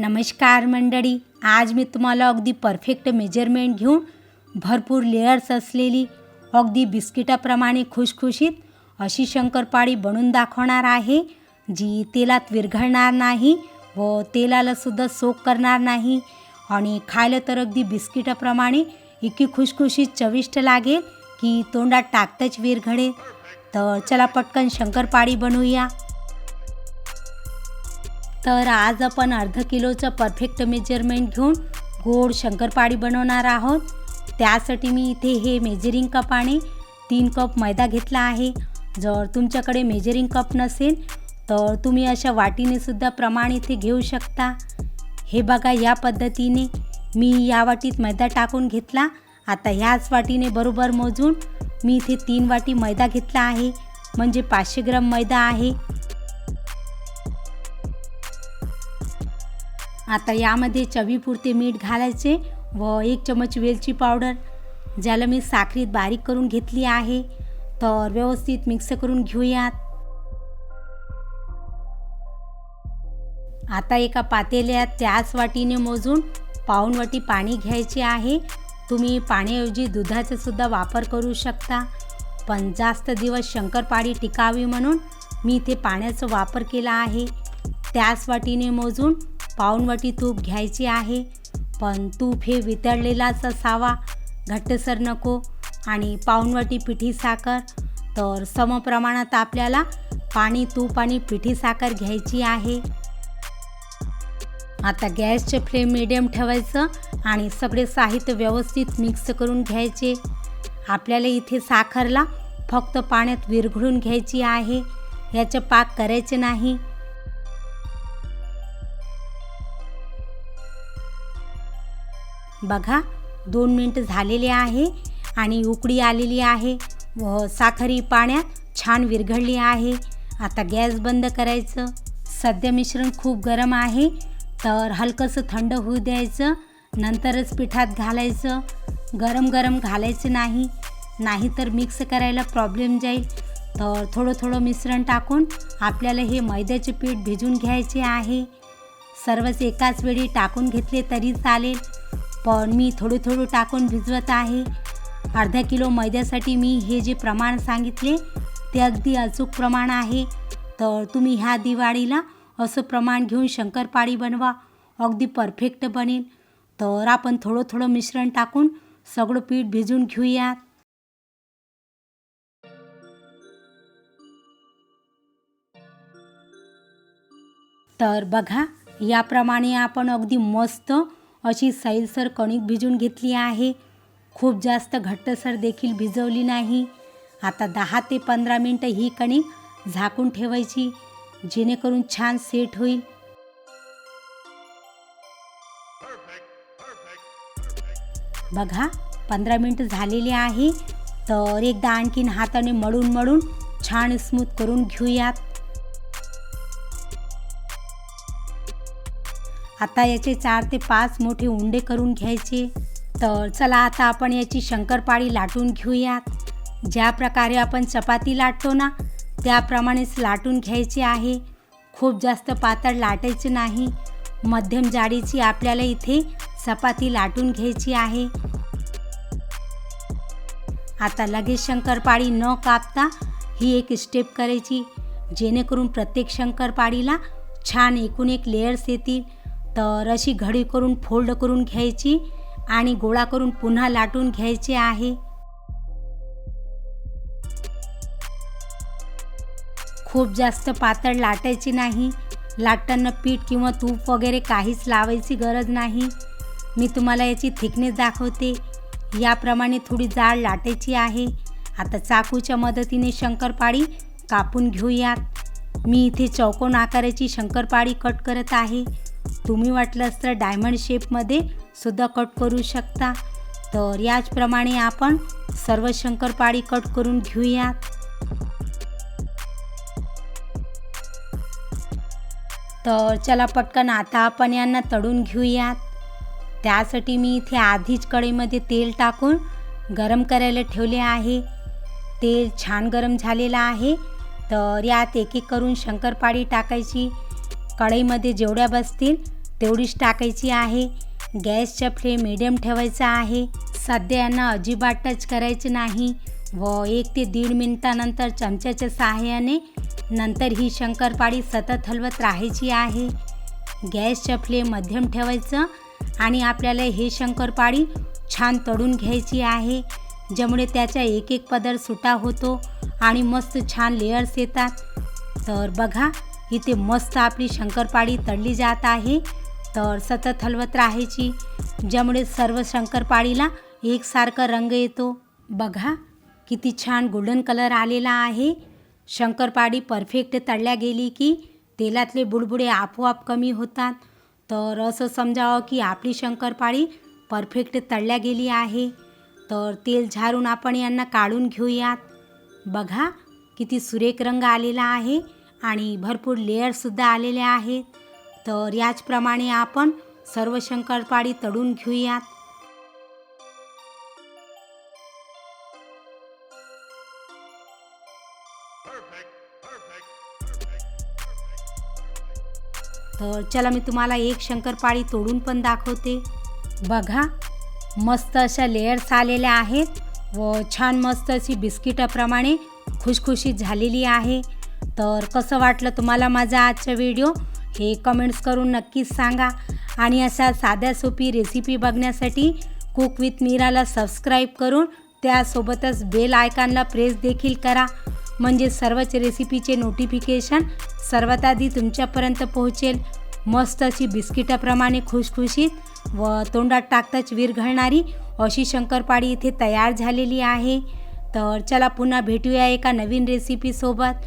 नमस्कार मंडळी आज मी तुम्हाला अगदी परफेक्ट मेजरमेंट घेऊन भरपूर लेअर्स असलेली अगदी बिस्किटाप्रमाणे खुशखुशीत अशी शंकरपाळी बनवून दाखवणार आहे जी तेलात विरघळणार नाही व तेलालासुद्धा सोक करणार नाही. आणि खायला तर अगदी बिस्किटाप्रमाणे इतकी खुशखुशीत चविष्ट लागेल की तोंडात टाकताच विरघळेल. तर चला पटकन शंकरपाळी बनवूया. तर आज आपण अर्ध किलोचं परफेक्ट मेजरमेंट घेऊन गोड शंकरपाळी बनवणार आहोत. त्यासाठी मी इथे हे मेजरिंग कपाने तीन कप मैदा घेतला आहे. जर तुमच्याकडे मेजरिंग कप नसेल तर तुम्ही अशा वाटीनेसुद्धा प्रमाण इथे घेऊ शकता. हे बघा या पद्धतीने मी या वाटीत मैदा टाकून घेतला. आता ह्याच वाटीने बरोबर मोजून मी इथे तीन वाटी मैदा घेतला आहे. म्हणजे पाचशे ग्राम मैदा आहे. आता यामध्ये चवीपुरते मीठ घालायचे व एक चमच वेलची पावडर ज्याला मी साखरीत बारीक करून घेतली आहे. तर व्यवस्थित मिक्स करून घेऊयात. आता एका पातेल्यात त्याच वाटीने मोजून पाऊण वाटी पाणी घ्यायचे आहे. तुम्ही पाण्याऐवजी दुधाचा सुद्धा वापर करू शकता. पण जास्त दिवस शंकरपाळी टिकावी म्हणून मी इथे पाण्याचा वापर केला आहे. त्याच वाटीने मोजून पाऊण तूप घ्यायची आहे. पण तूप हे वितळलेलाच असावा. घट्टसर नको. आणि पाऊण पिठी साखर. तर समप्रमाणात आपल्याला पाणी तूप आणि पिठी साखर घ्यायची आहे. आता गॅसचे फ्लेम मिडियम ठेवायचं आणि सगळे साहित्य व्यवस्थित मिक्स करून घ्यायचे. आपल्याला इथे साखरला फक्त पाण्यात विरघळून घ्यायची आहे. याचं पाक करायचे नाही. बघा दोन मिनटं झालेले आहे आणि उकडी आलेली आहे. व साखरी पाण्यात छान विरघळली आहे. आता गॅस बंद करायचं. सध्या मिश्रण खूप गरम आहे. तर हलकंसं थंड होऊ द्यायचं. नंतरच पिठात घालायचं. गरम गरम घालायचं नाही. नाहीतर मिक्स करायला प्रॉब्लेम जाईल. तर थोडं थोडं मिश्रण टाकून आपल्याला हे मैद्याचे पीठ भिजून घ्यायचे आहे. सर्वच एकाच वेळी टाकून घेतले तरी चालेल. पण मी थोडं थोडं टाकून भिजवत आहे. अर्धा किलो मैद्यासाठी मी हे जे प्रमाण सांगितले ते अगदी अचूक प्रमाण आहे. तर तुम्ही ह्या दिवाळीला असं प्रमाण घेऊन शंकरपाळी बनवा. अगदी परफेक्ट बनेल. तर आपण थोडं थोडं मिश्रण टाकून सगळं पीठ भिजून घेऊयात. तर बघा याप्रमाणे आपण अगदी मस्त अशी सैलसर कणिक भिजून घेतली आहे. खूप जास्त घट्टसर देखील भिजवली नाही. आता दहा ते पंधरा मिनटं ही कणिक झाकून ठेवायची जेणेकरून छान सेट होईल. बघा पंधरा मिनटं झालेली आहे. तर एकदा आणखीन हाताने मळून मळून छान स्मूथ करून घेऊयात. आता याचे चार ते पाच मोठे उंडे करून घ्यायचे. तर चला आता आपण याची शंकरपाळी लाटून घेऊयात. ज्या प्रकारे आपण चपाती लाटतो ना त्याप्रमाणेच लाटून घ्यायची आहे. खूप जास्त पातळ लाटायचे नाही. मध्यम जाडीची आपल्याला इथे चपाती लाटून घ्यायची आहे. आता लगेच शंकरपाळी न कापता ही एक स्टेप करायची. जेणेकरून प्रत्येक शंकरपाळीला छान एकूण एक लेयर्स येतील. तर अशी घडी करून फोल्ड करून घ्यायची आणि गोळा करून पुन्हा लाटून घ्यायचे आहे. खूप जास्त पातळ लाटायची नाही. लाटताना पीठ किंवा तूप वगैरे काहीच लावायची गरज नाही. मी तुम्हाला याची थिकनेस दाखवते. याप्रमाणे थोडी जाड लाटायची आहे. आता चाकूच्या मदतीने शंकरपाळी कापून घेऊयात. मी इथे चौकोन आकाराची शंकरपाळी कट करत आहे. तुम्ही वाटलंच तर डायमंड शेपमध्ये सुद्धा कट करू शकता. तर याचप्रमाणे आपण सर्व शंकरपाळी कट करून घेऊयात. तर चला पटकन आता आपण यांना तळून घेऊयात. त्यासाठी मी इथे आधीच कढईमध्ये तेल टाकून गरम करायला ठेवले आहे. तेल छान गरम झालेलं आहे. तर यात एक एक करून शंकरपाळी टाकायची. कढईमध्ये जेवढ्या बसतील तेवढीच टाकायची आहे. गॅसच्या फ्लेम मिडियम ठेवायचा आहे. सध्या यांना अजिबात टच करायचे नाही. व एक ते दीड मिनिटानंतर चमच्याच्या सहाय्याने नंतर ही शंकरपाळी सतत हलवत राहायची आहे. गॅसच्या फ्लेम मध्यम ठेवायचं आणि आपल्याला हे शंकरपाळी छान तळून घ्यायची आहे. ज्यामुळे त्याचा एक एक पदर सुटा होतो आणि मस्त छान लेयर्स येतात. तर बघा इथे मस्त आपली शंकरपाळी तळली जात आहे. तर सतत हलवत राहायची ज्यामुळे सर्व शंकरपाळीला एकसारखा रंग येतो. बघा किती छान गोल्डन कलर आलेला आहे. शंकरपाळी परफेक्ट तळल्या गेली की तेलातले बुडबुडे आपोआप कमी होतात. तर असं समजावं की आपली शंकरपाळी परफेक्ट तळल्या गेली आहे. तर तेल झारून आपण यांना काढून घेऊयात. बघा किती सुरेख रंग आलेला आहे. आणि भरपूर लेअरसुद्धा आलेले आहेत. तर याचप्रमाणे आपण सर्व शंकरपाळी तळून घेऊयात. तर चला मी तुम्हाला एक शंकरपाळी तोडून पण दाखवते. बघा मस्त अशा लेयर्स आलेल्या आहेत व छान मस्त अशी बिस्किटाप्रमाणे खुशखुशीत झालेली आहे. तर कसं वाटलं तुम्हाला माझा आजचा व्हिडिओ? हे कमेंट्स करून नक्कीच सांगा. आणि अशा साध्या सोपी रेसिपी बघण्यासाठी कुक विथ मीराला सबस्क्राईब करून त्यासोबतच बेल आयकॉनला प्रेस देखील करा. म्हणजे सर्वच रेसिपीचे नोटिफिकेशन सर्वात आधी तुमच्यापर्यंत पोहोचेल. मस्त अशी बिस्किटाप्रमाणे खुशखुशीत व तोंडात टाकताच विरघळणारी अशी शंकरपाळी इथे तयार झालेली आहे. तर चला पुन्हा भेटूया एका नवीन रेसिपीसोबत